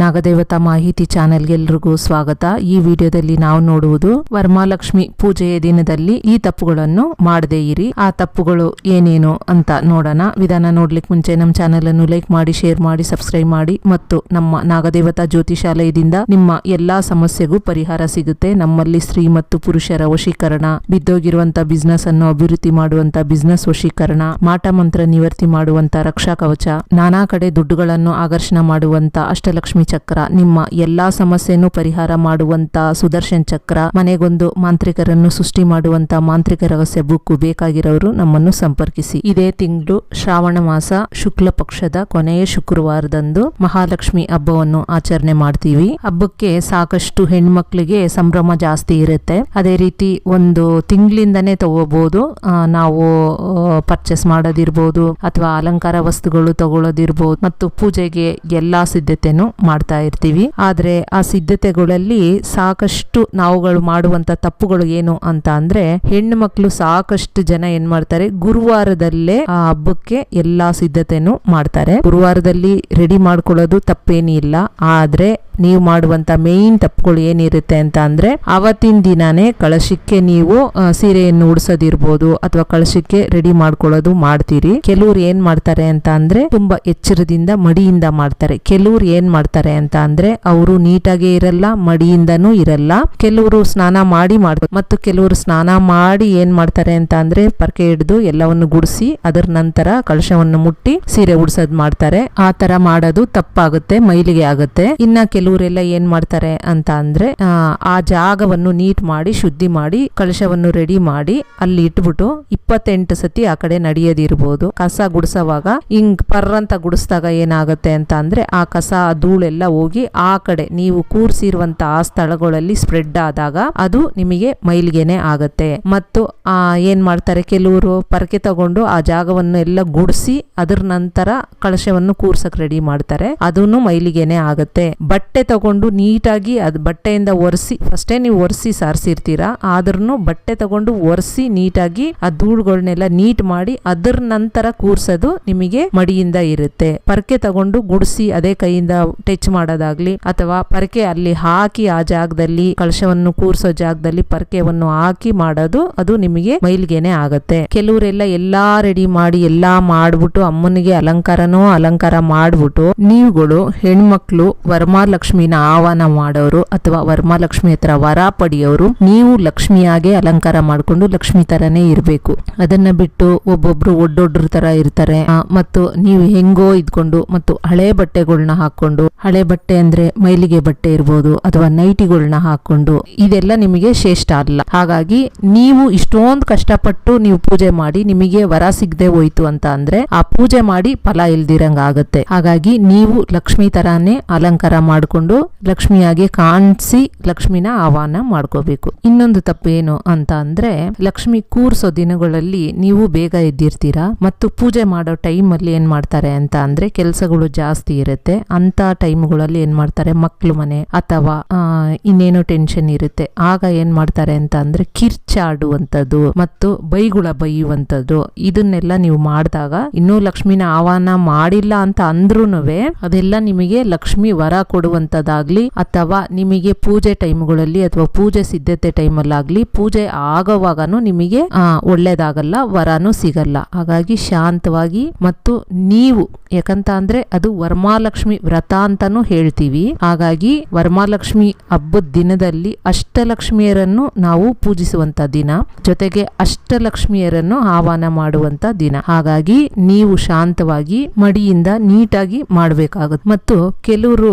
ನಾಗದೇವತಾ ಮಾಹಿತಿ ಚಾನೆಲ್ಗೆ ಎಲ್ರಿಗೂ ಸ್ವಾಗತ. ಈ ವಿಡಿಯೋದಲ್ಲಿ ನಾವು ನೋಡುವುದು ವರ್ಮಾಲಕ್ಷ್ಮಿ ಪೂಜೆಯ ದಿನದಲ್ಲಿ ಈ ತಪ್ಪುಗಳನ್ನು ಮಾಡದೇ ಇರಿ. ಆ ತಪ್ಪುಗಳು ಏನೇನು ಅಂತ ನೋಡೋಣ. ವಿಧಾನ ನೋಡ್ಲಿಕ್ಕೆ ಮುಂಚೆ ನಮ್ಮ ಚಾನೆಲ್ ಅನ್ನು ಲೈಕ್ ಮಾಡಿ, ಶೇರ್ ಮಾಡಿ, ಸಬ್ಸ್ಕ್ರೈಬ್ ಮಾಡಿ ಮತ್ತು ನಮ್ಮ ನಾಗದೇವತಾ ಜ್ಯೋತಿಷಾಲಯದಿಂದ ನಿಮ್ಮ ಎಲ್ಲಾ ಸಮಸ್ಯೆಗೂ ಪರಿಹಾರ ಸಿಗುತ್ತೆ. ನಮ್ಮಲ್ಲಿ ಸ್ತ್ರೀ ಮತ್ತು ಪುರುಷರ ವಶೀಕರಣ ಬಿದ್ದೋಗಿರುವಂತ ಬಿಸ್ನೆಸ್ ಅನ್ನು ಅಭಿವೃದ್ಧಿ ಮಾಡುವಂತ ಬಿಸ್ನೆಸ್ ವಶೀಕರಣ, ಮಾಟ ಮಂತ್ರ ನಿವರ್ತಿ ಮಾಡುವಂತ ರಕ್ಷಾ ಕವಚ, ನಾನಾ ಕಡೆ ದುಡ್ಡುಗಳನ್ನು ಆಕರ್ಷಣ ಮಾಡುವಂತ ಅಷ್ಟಲಕ್ಷ್ಮಿ ಚಕ್ರ, ನಿಮ್ಮ ಎಲ್ಲಾ ಸಮಸ್ಯೆನೂ ಪರಿಹಾರ ಮಾಡುವಂತ ಸುದರ್ಶನ್ ಚಕ್ರ, ಮನೆಗೊಂದು ಮಾಂತ್ರಿಕರನ್ನು ಸೃಷ್ಟಿ ಮಾಡುವಂತ ಮಾಂತ್ರಿಕ ರಹಸ್ಯ ಬುಕ್ ಬೇಕಾಗಿರೋರು ನಮ್ಮನ್ನು ಸಂಪರ್ಕಿಸಿ. ಇದೇ ತಿಂಗಳು ಶ್ರಾವಣ ಮಾಸ, ಶುಕ್ಲ ಪಕ್ಷದ ಕೊನೆಯ ಶುಕ್ರವಾರದಂದು ಮಹಾಲಕ್ಷ್ಮಿ ಹಬ್ಬವನ್ನು ಆಚರಣೆ ಮಾಡ್ತೀವಿ. ಹಬ್ಬಕ್ಕೆ ಸಾಕಷ್ಟು ಹೆಣ್ಮಕ್ಳಿಗೆ ಸಂಭ್ರಮ ಜಾಸ್ತಿ ಇರುತ್ತೆ. ಅದೇ ರೀತಿ ಒಂದು ತಿಂಗಳಿಂದನೇ ತಗೋಬಹುದು ನಾವು ಪರ್ಚೇಸ್ ಮಾಡೋದಿರ್ಬೋದು ಅಥವಾ ಅಲಂಕಾರ ವಸ್ತುಗಳು ತಗೊಳ್ಳೋದಿರ್ಬೋದು. ಮತ್ತು ಪೂಜೆಗೆ ಎಲ್ಲಾ ಸಿದ್ಧತೆನೂ ಮಾಡ್ತಾ ಇರ್ತೀವಿ. ಆದರೆ ಆ ಸಿದ್ಧತೆಗಳಲ್ಲಿ ಸಾಕಷ್ಟು ನಾವುಗಳು ಮಾಡುವಂತ ತಪ್ಪುಗಳು ಏನು ಅಂತ ಅಂದರೆ ಹೆಣ್ಣು ಮಕ್ಕಳು ಸಾಕಷ್ಟು ಜನ ಏನು ಮಾಡ್ತಾರೆ, ಗುರುವಾರದಲ್ಲೇ ಆ ಹಬ್ಬಕ್ಕೆ ಎಲ್ಲಾ ಸಿದ್ಧತೆನೂ ಮಾಡ್ತಾರೆ. ಗುರುವಾರದಲ್ಲಿ ರೆಡಿ ಮಾಡ್ಕೊಳ್ಳೋದು ತಪ್ಪೇನಿಲ್ಲ ಆದ್ರೆ ನೀವು ಮಾಡುವಂತ ಮೇನ್ ತಪ್ಪುಗಳು ಏನಿರುತ್ತೆ ಅಂತ ಅಂದ್ರೆ ಅವತ್ತಿನ ದಿನಾನೇ ಕಳಶಕ್ಕೆ ನೀವು ಸೀರೆಯನ್ನು ಉಡ್ಸೋದಿರ್ಬೋದು ಅಥವಾ ಕಳಶಕ್ಕೆ ರೆಡಿ ಮಾಡ್ಕೊಳ್ಳೋದು ಮಾಡ್ತೀರಿ. ಕೆಲವ್ರು ಏನ್ ಮಾಡ್ತಾರೆ ಅಂತ ಅಂದ್ರೆ ತುಂಬಾ ಎಚ್ಚರದಿಂದ ಮಡಿಯಿಂದ ಮಾಡ್ತಾರೆ. ಕೆಲವ್ರು ಏನ್ ಮಾಡ್ತಾರೆ ಅಂತ ಅಂದ್ರೆ ಅವರು ನೀಟಾಗೆ ಇರಲ್ಲ, ಮಡಿಯಿಂದನೂ ಇರಲ್ಲ. ಕೆಲವರು ಸ್ನಾನ ಮಾಡಿ ಮಾಡ್ತಾರೆ. ಮತ್ತು ಕೆಲವರು ಸ್ನಾನ ಮಾಡಿ ಏನ್ ಮಾಡ್ತಾರೆ ಅಂತ ಅಂದ್ರೆ ಪರ್ಕೆ ಹಿಡಿದು ಎಲ್ಲವನ್ನು ಗುಡಿಸಿ ಅದರ ನಂತರ ಕಳಶವನ್ನು ಮುಟ್ಟಿ ಸೀರೆ ಉಡ್ಸೋದ್ ಮಾಡ್ತಾರೆ. ಆ ತರ ಮಾಡೋದು ತಪ್ಪಾಗುತ್ತೆ, ಮೈಲಿಗೆ ಆಗುತ್ತೆ. ಇನ್ನ ಕೆಲವರೆಲ್ಲ ಏನ್ ಮಾಡ್ತಾರೆ ಅಂತ ಅಂದ್ರೆ ಆ, ಜಾಗವನ್ನು ನೀಟ್ ಮಾಡಿ ಶುದ್ಧಿ ಮಾಡಿ ಕಳಶವನ್ನು ರೆಡಿ ಮಾಡಿ ಅಲ್ಲಿ ಇಟ್ಬಿಟ್ಟು ಇಪ್ಪತ್ತೆಂಟು ಸತಿ ಆ ಕಡೆ ನಡೆಯೋದಿರ್ಬೋದು. ಕಸ ಗುಡಿಸುವಾಗ ಹಿಂಗ್ ಪರ್ ಅಂತ ಗುಡಿಸಿದಾಗ ಏನಾಗುತ್ತೆ ಅಂತ ಅಂದ್ರೆ ಆ ಕಸ ಧೂಳೆಲ್ಲ ಹೋಗಿ ಆ ಕಡೆ ನೀವು ಕೂರ್ಸಿರುವಂತ ಆ ಸ್ಥಳಗಳಲ್ಲಿ ಸ್ಪ್ರೆಡ್ ಆದಾಗ ಅದು ನಿಮಗೆ ಮೈಲ್ಗೆನೆ ಆಗುತ್ತೆ. ಮತ್ತು ಆ ಏನ್ ಮಾಡ್ತಾರೆ ಕೆಲವರು ಪರಕೆ ತಗೊಂಡು ಆ ಜಾಗವನ್ನು ಎಲ್ಲ ಗುಡಿಸಿ ಅದ್ರ ನಂತರ ಕಳಶವನ್ನು ಕೂರ್ಸಕ್ ರೆಡಿ ಮಾಡ್ತಾರೆ. ಅದನ್ನು ಮೈಲಿಗೆನೆ ಆಗತ್ತೆ. ಬಟ್ಟೆ ತಗೊಂಡು ನೀಟಾಗಿ ಅದು ಬಟ್ಟೆಯಿಂದ ಒರೆಸಿ, ಫಸ್ಟೇ ನೀವು ಒರೆಸಿ ಸಾರಿಸಿರ್ತೀರಾ ಆದ್ರೂ ಬಟ್ಟೆ ತಗೊಂಡು ಒರೆಸಿ ನೀಟಾಗಿ ಆ ಧೂಳುಗಳನ್ನೆಲ್ಲ ನೀಟ್ ಮಾಡಿ ಅದ್ರ ನಂತರ ಕೂರ್ಸೋದು ನಿಮಗೆ ಮಡಿಯಿಂದ ಇರುತ್ತೆ. ಪರಕೆ ತಗೊಂಡು ಗುಡಿಸಿ ಅದೇ ಕೈಯಿಂದ ಟಚ್ ಮಾಡೋದಾಗ್ಲಿ ಅಥವಾ ಪರಕೆ ಅಲ್ಲಿ ಹಾಕಿ ಆ ಜಾಗದಲ್ಲಿ ಕಳಶವನ್ನು ಕೂರ್ಸೋ ಜಾಗದಲ್ಲಿ ಪರಕೆವನ್ನು ಹಾಕಿ ಮಾಡೋದು ಅದು ನಿಮಗೆ ಮೈಲ್ಗೆನೆ ಆಗುತ್ತೆ. ಕೆಲವರೆಲ್ಲ ಎಲ್ಲಾ ರೆಡಿ ಮಾಡಿ ಎಲ್ಲಾ ಮಾಡ್ಬಿಟ್ಟು ಅಮ್ಮನಿಗೆ ಅಲಂಕಾರನೂ ಅಲಂಕಾರ ಮಾಡ್ಬಿಟ್ಟು ನೀವುಗಳು ಹೆಣ್ಮಕ್ಳು ವರಮಹಾಲಕ್ಷ್ಮಿನ ಆಹ್ವಾನ ಮಾಡೋರು ಅಥವಾ ವರ್ಮಾಲಕ್ಷ್ಮಿ ಹತ್ರ ವರ ಪಡೆಯೋರು ನೀವು ಲಕ್ಷ್ಮಿಯಾಗೆ ಅಲಂಕಾರ ಮಾಡ್ಕೊಂಡು ಲಕ್ಷ್ಮಿ ತರನೇ ಇರಬೇಕು. ಅದನ್ನ ಬಿಟ್ಟು ಒಬ್ಬೊಬ್ರು ಒಡ್ಡೊಡ್ರ ತರ ಇರ್ತಾರೆ. ಮತ್ತು ನೀವು ಹೆಂಗೋ ಇದ್ಕೊಂಡು ಮತ್ತು ಹಳೆ ಬಟ್ಟೆಗಳನ್ನ ಹಾಕೊಂಡು ಹಳೆ ಬಟ್ಟೆ ಅಂದ್ರೆ ಮೈಲಿಗೆ ಬಟ್ಟೆ ಇರ್ಬೋದು ಅಥವಾ ನೈಟಿಗಳನ್ನ ಹಾಕೊಂಡು ಇದೆಲ್ಲ ನಿಮಗೆ ಶ್ರೇಷ್ಠ ಅಲ್ಲ. ಹಾಗಾಗಿ ನೀವು ಇಷ್ಟೊಂದು ಕಷ್ಟಪಟ್ಟು ನೀವು ಪೂಜೆ ಮಾಡಿ ನಿಮಗೆ ವರ ಸಿಗದೆ ಹೋಯ್ತು ಅಂತ ಅಂದ್ರೆ ಆ ಪೂಜೆ ಮಾಡಿ ಫಲ ಇಲ್ದಿರಂಗ ಆಗುತ್ತೆ ಹಾಗಾಗಿ ನೀವು ಲಕ್ಷ್ಮಿ ತರಾನೇ ಅಲಂಕಾರ ಮಾಡ್ಕೊಂಡು ಲಕ್ಷ್ಮಿಯಾಗಿ ಕಾಣಿಸಿ ಲಕ್ಷ್ಮಿನ ಆಹ್ವಾನ ಮಾಡ್ಕೋಬೇಕು. ಇನ್ನೊಂದು ತಪ್ಪೇನು ಅಂತ ಅಂದ್ರೆ, ಲಕ್ಷ್ಮಿ ಕೂರ್ಸೋ ದಿನಗಳಲ್ಲಿ ನೀವು ಬೇಗ ಎದ್ದಿರ್ತೀರಾ? ಮತ್ತು ಪೂಜೆ ಮಾಡೋ ಟೈಮ್ ಅಲ್ಲಿ ಏನ್ ಮಾಡ್ತಾರೆ ಅಂತ ಅಂದ್ರೆ, ಕೆಲಸಗಳು ಜಾಸ್ತಿ ಇರುತ್ತೆ. ಅಂತ ಟೈಮ್ಗಳಲ್ಲಿ ಏನ್ ಮಾಡ್ತಾರೆ? ಮಕ್ಳು ಮನೆ ಅಥವಾ ಇನ್ನೇನು ಟೆನ್ಷನ್ ಇರುತ್ತೆ. ಆಗ ಏನ್ ಮಾಡ್ತಾರೆ ಅಂತ ಅಂದ್ರೆ, ಕಿರ್ಚಾಡುವಂಥದ್ದು ಮತ್ತು ಬೈಗುಳ ಬೈಯುವಂಥದ್ದು. ಇದನ್ನೆಲ್ಲ ನೀವು ಮಾಡಿದಾಗ ಇನ್ನೂ ಲಕ್ಷ್ಮಿನ ಆಹ್ವಾನ ಮಾಡಿಲ್ಲ ಅಂತ ಅಂದ್ರೂ ಅದೆಲ್ಲ ನಿಮಗೆ ಲಕ್ಷ್ಮಿ ವರ ಕೊಡುವಂತದ್ದಾಗ್ಲಿ ಅಥವಾ ನಿಮಗೆ ಪೂಜೆ ಟೈಮ್ಗಳಲ್ಲಿ ಅಥವಾ ಪೂಜೆ ಸಿದ್ಧತೆ ಟೈಮಲ್ಲಾಗ್ಲಿ ಪೂಜೆ ಆಗೋವಾಗನು ನಿಮಗೆ ಒಳ್ಳೇದಾಗಲ್ಲ, ವರನೂ ಸಿಗಲ್ಲ. ಹಾಗಾಗಿ ಶಾಂತವಾಗಿ ಮತ್ತು ನೀವು ಯಾಕಂತ ಅಂದ್ರೆ ಅದು ವರಮಾಲಕ್ಷ್ಮಿ ವ್ರತ ಅಂತಾನು ಹೇಳ್ತೀವಿ. ಹಾಗಾಗಿ ವರ್ಮಾಲಕ್ಷ್ಮಿ ಹಬ್ಬದ ದಿನದಲ್ಲಿ ಅಷ್ಟಲಕ್ಷ್ಮಿಯರನ್ನು ನಾವು ಪೂಜಿಸುವಂತ ದಿನ. ಜೊತೆಗೆ ಅಷ್ಟಲಕ್ಷ್ಮಿಯರನ್ನು ಆಹ್ವಾನ ಮಾಡುವಂತ ದಿನ. ಹಾಗಾಗಿ ನೀವು ಶಾಂತವಾಗಿ ಮಡಿಯಿಂದ ನೀಟಾಗಿ ಮಾಡಬೇಕಾಗುತ್ತೆ ಮತ್ತು ಕೆಲವರು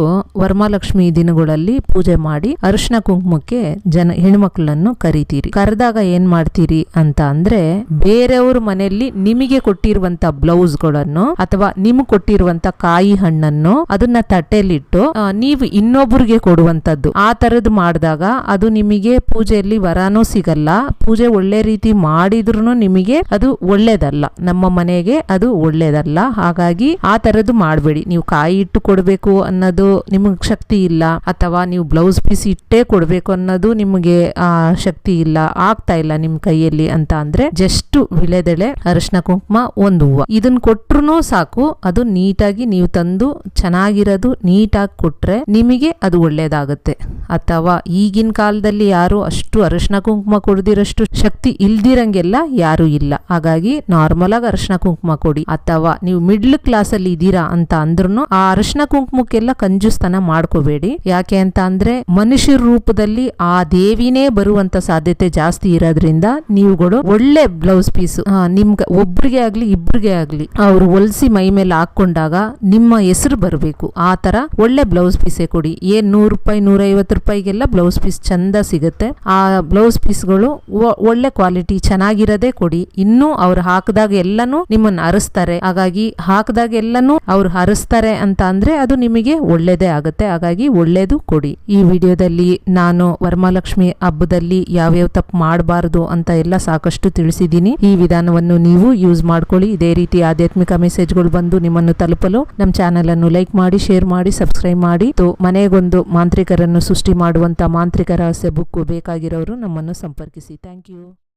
ವರಮಹಾಲಕ್ಷ್ಮಿ ದಿನಗಳಲ್ಲಿ ಪೂಜೆ ಮಾಡಿ ಅರಿಶಿನ ಕುಂಕುಮಕ್ಕೆ ಜನ ಹೆಣ್ಮಕ್ಳನ್ನು ಕರಿತೀರಿ. ಕರೆದಾಗ ಏನ್ ಮಾಡ್ತೀರಿ ಅಂತ ಅಂದ್ರೆ ಬೇರೆಯವ್ರ ಮನೆಯಲ್ಲಿ ನಿಮಗೆ ಕೊಟ್ಟಿರುವಂತ ಬ್ಲೌಸ್ಗಳನ್ನು ಅಥವಾ ನಿಮ್ಗೆ ಕೊಟ್ಟಿರುವಂತ ಕಾಯಿ ಹಣ್ಣನ್ನು ಅದನ್ನ ತಟ್ಟೆಲಿಟ್ಟು ಆ, ನೀವು ಇನ್ನೊಬ್ಬರಿಗೆ ಕೊಡುವಂತದ್ದು. ಆ ತರದ್ ಮಾಡಿದಾಗ ಅದು ನಿಮಗೆ ಪೂಜೆಯಲ್ಲಿ ವರಾನೂ ಸಿಗಲ್ಲ. ಪೂಜೆ ಒಳ್ಳೆ ರೀತಿ ಮಾಡಿದ್ರು ನಿಮಗೆ ಅದು ಒಳ್ಳೇದಲ್ಲ. ನಮ್ಮ ಮನೆಗೆ ಅದು ಒಳ್ಳೇದಲ್ಲ. ಹಾಗಾಗಿ ಆ ತರದ್ದು ಮಾಡಬೇಡಿ. ನೀವು ಕಾಯಿ ಇಟ್ಟು ಕೊಡಬೇಕು ಅನ್ನೋದು ನಿಮಗೆ ಶಕ್ತಿ ಇಲ್ಲ ಅಥವಾ ನೀವು ಬ್ಲೌಸ್ ಪೀಸ್ ಇಟ್ಟೇ ಕೊಡಬೇಕು ಅನ್ನೋದು ನಿಮಗೆ ಶಕ್ತಿ ಇಲ್ಲ, ಆಗ್ತಾ ಇಲ್ಲ ನಿಮ್ಮ ಕೈಯಲ್ಲಿ ಅಂತ ಅಂದ್ರೆ ಜಸ್ಟ್ ವಿಳೆದೆಳೆ ಅರಿಶಿನ ಕುಂಕುಮ, ಒಂದು ಹೂವು. ಇದನ್ನ ಕೊಟ್ರು ಸಾಕು, ಅದು ನೀಟಾಗಿ ನೀವು ತಂದು ಚೆನ್ನಾಗಿರೋದು ನೀಟಾಗಿ ಕೊಟ್ರೆ ನಿಮಗೆ ಅದು ಒಳ್ಳೇದಾಗುತ್ತೆ. ಅಥವಾ ಈಗಿನ ಕಾಲದಲ್ಲಿ ಯಾರು ಅಷ್ಟು ಅರಿಶಿನ ಕುಂಕುಮ ಕೊಡದಿರಷ್ಟು ಶಕ್ತಿ ಇಲ್ದಿರಂಗೆಲ್ಲ ಯಾರು ಇಲ್ಲ. ಹಾಗಾಗಿ ನಾರ್ಮಲ್ ಆಗಿ ಅರಿಶಿನ ಕುಂಕುಮ ಕೊಡಿ. ಅಥವಾ ನೀವು ಮಿಡ್ಲ್ ಕ್ಲಾಸ್ ಅಲ್ಲಿ ಇದ್ದೀರಾ ಅಂತ ಅಂದ್ರೂ ಆ ಅರಿಶಿನ ಕುಂಕುಮಕ್ಕೆಲ್ಲ ಕಂಜೂಸ್ತನ ಮಾಡ್ಕೋಬೇಡಿ. ಯಾಕೆ ಅಂತ ಅಂದ್ರೆ ಮನುಷ್ಯರ ರೂಪದಲ್ಲಿ ಆ ದೇವಿನೇ ಬರುವಂತ ಸಾಧ್ಯತೆ ಜಾಸ್ತಿ ಇರೋದ್ರಿಂದ ನೀವುಗಳು ಒಳ್ಳೆ ಬ್ಲೌಸ್ ಪೀಸ್ ನಿಮ್ಗೆ ಒಬ್ರಿಗೆ ಆಗ್ಲಿ, ಇಬ್ರಿಗೆ ಆಗ್ಲಿ, ಅವ್ರು ಹೊಲ್ಸಿ ಮೈ ಮೇಲೆ ಹಾಕೊಂಡಾಗ ನಿಮ್ಮ ಹೆಸರು ಬರಬೇಕು. ಆ ತರ ಒಳ್ಳೆ ಬ್ಲೌಸ್ ಪೀಸೇ ಕೊಡಿ. ಏನ್ ನೂರು ರೂಪಾಯಿ, ನೂರೈವತ್ತು ರೂಪಾಯಿಗೆಲ್ಲ ಬ್ಲೌಸ್ ಪೀಸ್ ಚಂದ ಸಿಗುತ್ತೆ. ಆ ಬ್ಲೌಸ್ ಪೀಸ್ಗಳು ಒಳ್ಳೆ ಕ್ವಾಲಿಟಿ ಚೆನ್ನಾಗಿರೋದೇ ಕೊಡಿ. ಇನ್ನು ಅವ್ರು ಹಾಕಿದಾಗ ಎಲ್ಲಾನು ನಿಮ್ಮನ್ನ ಹರಿಸ್ತಾರೆ ಹಾಗಾಗಿ ಹಾಕಿದಾಗ ಎಲ್ಲಾನು ಅವ್ರು ಹರಿಸ್ತಾರೆ ಅಂತ ಅಂದ್ರೆ ಅದು ನಿಮಗೆ ಒಳ್ಳೇದೇ ಆಗುತ್ತೆ. ಹಾಗಾಗಿ ಒಳ್ಳೇದು ಕೊಡಿ. ಈ ವಿಡಿಯೋದಲ್ಲಿ ನಾನು ವರಮಹಾಲಕ್ಷ್ಮಿ ಹಬ್ಬದಲ್ಲಿ ಯಾವ್ಯಾವ ತಪ್ಪು ಮಾಡಬಾರದು ಅಂತ ಎಲ್ಲ ಸಾಕಷ್ಟು ತಿಳಿಸಿದ್ದೀನಿ. ಈ ವಿಧಾನವನ್ನು ನೀವು ಯೂಸ್ ಮಾಡ್ಕೊಳ್ಳಿ. ಇದೇ ರೀತಿ ಆಧ್ಯಾತ್ಮಿಕ ಮೆಸೇಜ್ಗಳು ಬಂದು ನಿಮ್ಮನ್ನು ತಲುಪಲು ನಮ್ಮ ಚಾನೆಲ್ ಅನ್ನು ಲೈಕ್ ಮಾಡಿ ಶೇರ್ ಮಾಡಿ ಸಬ್ಸ್ಕ್ರೈಬ್ ಮಾಡಿ. ಮನೆಗೊಂದು ಮಾಂತ್ರಿಕರನ್ನು ಸೃಷ್ಟಿ ಮಾಡುವಂತ ಮಾಂತ್ರಿಕ ರಹಸ್ಯ ಬುಕ್ ಬೇಕಾಗಿರೋರು ನಮ್ಮನ್ನು ಸಂಪರ್ಕಿಸಿ. Thank you